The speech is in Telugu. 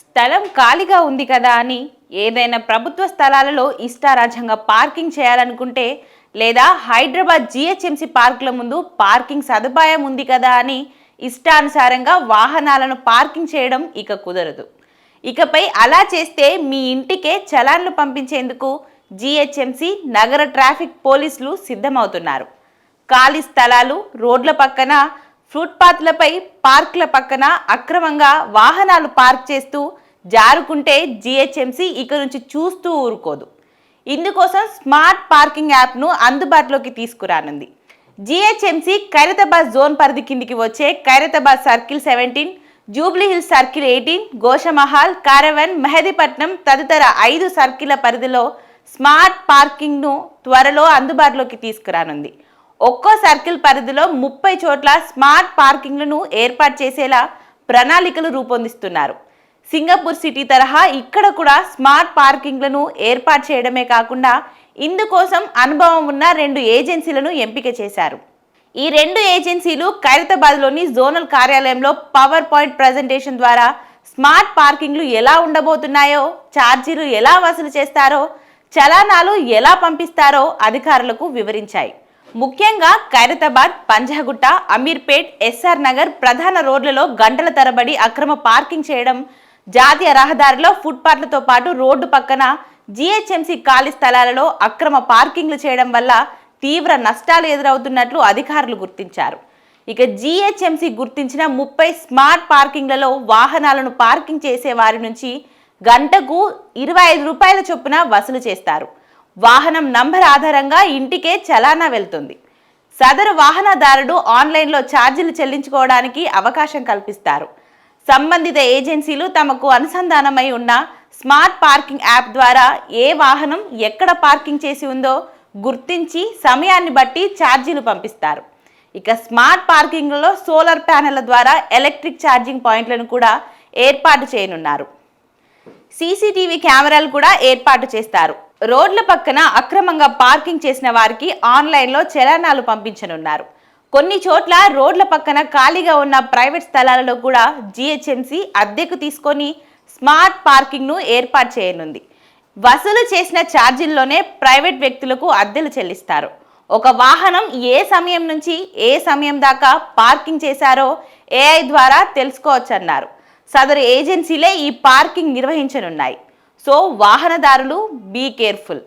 స్థలం ఖాళీగా ఉంది కదా అని ఏదైనా ప్రభుత్వ స్థలాలలో ఇష్టారాజ్యంగా పార్కింగ్ చేయాలనుకుంటే లేదా హైదరాబాద్ జిహెచ్ఎంసీ పార్కుల ముందు పార్కింగ్ సదుపాయం ఉంది కదా అని ఇష్టానుసారంగా వాహనాలను పార్కింగ్ చేయడం ఇక కుదరదు. ఇకపై అలా చేస్తే మీ ఇంటికే చలాన్లు పంపించేందుకు జిహెచ్ఎంసీ నగర ట్రాఫిక్ పోలీసులు సిద్ధమవుతున్నారు. ఖాళీ స్థలాలు రోడ్ల పక్కన ఫుట్పాత్లపై పార్క్ల పక్కన అక్రమంగా వాహనాలు పార్క్ చేస్తూ జారుకుంటే జిహెచ్ఎంసీ ఇక నుంచి చూస్తూ ఊరుకోదు. ఇందుకోసం స్మార్ట్ పార్కింగ్ యాప్ను అందుబాటులోకి తీసుకురానుంది. జిహెచ్ఎంసీ ఖైరతాబాద్ జోన్ పరిధి కిందికి వచ్చే Khairatabad circle seventeen Jubilee Hills circle eighteen Goshamahal Karwan Mehdipatnam తదితర ఐదు సర్కిళ్ళ పరిధిలో స్మార్ట్ పార్కింగ్ను త్వరలో అందుబాటులోకి తీసుకురానుంది. ఒక్కో సర్కిల్ పరిధిలో ముప్పై చోట్ల స్మార్ట్ పార్కింగ్లను ఏర్పాటు చేసేలా ప్రణాళికలు రూపొందిస్తున్నారు. సింగపూర్ సిటీ తరహా ఇక్కడ కూడా స్మార్ట్ పార్కింగ్లను ఏర్పాటు చేయడమే కాకుండా ఇందుకోసం అనుభవం ఉన్న రెండు ఏజెన్సీలను ఎంపిక చేశారు. ఈ రెండు ఏజెన్సీలు ఖైరతాబాద్లోని జోనల్ కార్యాలయంలో పవర్ పాయింట్ ప్రజెంటేషన్ ద్వారా స్మార్ట్ పార్కింగ్లు ఎలా ఉండబోతున్నాయో ఛార్జీలు ఎలా వసూలు చేస్తారో చలానాలు ఎలా పంపిస్తారో అధికారులకు వివరించాయి. ముఖ్యంగా ఖైరతాబాద్ పంజాగుట్ట అమీర్పేట్ ఎస్ఆర్ నగర్ ప్రధాన రోడ్లలో గంటల తరబడి అక్రమ పార్కింగ్ చేయడం జాతీయ రహదారిలో ఫుట్పాత్లతో పాటు రోడ్డు పక్కన జిహెచ్ఎంసీ ఖాళీ స్థలాలలో అక్రమ పార్కింగ్లు చేయడం వల్ల తీవ్ర నష్టాలు ఎదురవుతున్నట్లు అధికారులు గుర్తించారు. ఇక జీహెచ్ఎంసీ గుర్తించిన ముప్పై స్మార్ట్ పార్కింగ్లలో వాహనాలను పార్కింగ్ చేసే వారి నుంచి గంటకు ఇరవై ఐదు రూపాయల చొప్పున వసూలు చేస్తారు. వాహనం నంబర్ ఆధారంగా ఇంటికే చలానా వెళ్తుంది. సదరు వాహనదారుడు ఆన్లైన్లో ఛార్జీలు చెల్లించుకోవడానికి అవకాశం కల్పిస్తారు. సంబంధిత ఏజెన్సీలు తమకు అనుసంధానమై ఉన్న స్మార్ట్ పార్కింగ్ యాప్ ద్వారా ఏ వాహనం ఎక్కడ పార్కింగ్ చేసి ఉందో గుర్తించి సమయాన్ని బట్టి ఛార్జీలు పంపిస్తారు. ఇక స్మార్ట్ పార్కింగ్లలో సోలార్ ప్యానెళ్ళ ద్వారా ఎలక్ట్రిక్ ఛార్జింగ్ పాయింట్లను కూడా ఏర్పాటు చేయనున్నారు. సీసీటీవీ కెమెరాలు కూడా ఏర్పాటు చేస్తారు. రోడ్ల పక్కన అక్రమంగా పార్కింగ్ చేసిన వారికి ఆన్లైన్లో చలానాలు పంపించనున్నారు. కొన్ని చోట్ల రోడ్ల పక్కన ఖాళీగా ఉన్న ప్రైవేట్ స్థలాలలో కూడా జిహెచ్ఎంసీ అద్దెకు తీసుకొని స్మార్ట్ పార్కింగ్ను ఏర్పాటు చేయనుంది. వసూలు చేసిన ఛార్జీల్లోనే ప్రైవేట్ వ్యక్తులకు అద్దెలు చెల్లిస్తారు. ఒక వాహనం ఏ సమయం నుంచి ఏ సమయం దాకా పార్కింగ్ చేశారో ఏఐ ద్వారా తెలుసుకోవచ్చన్నారు. సదరు ఏజెన్సీలే ఈ పార్కింగ్ నిర్వహించనున్నాయి. సో వాహనదారులు బీ కేర్ఫుల్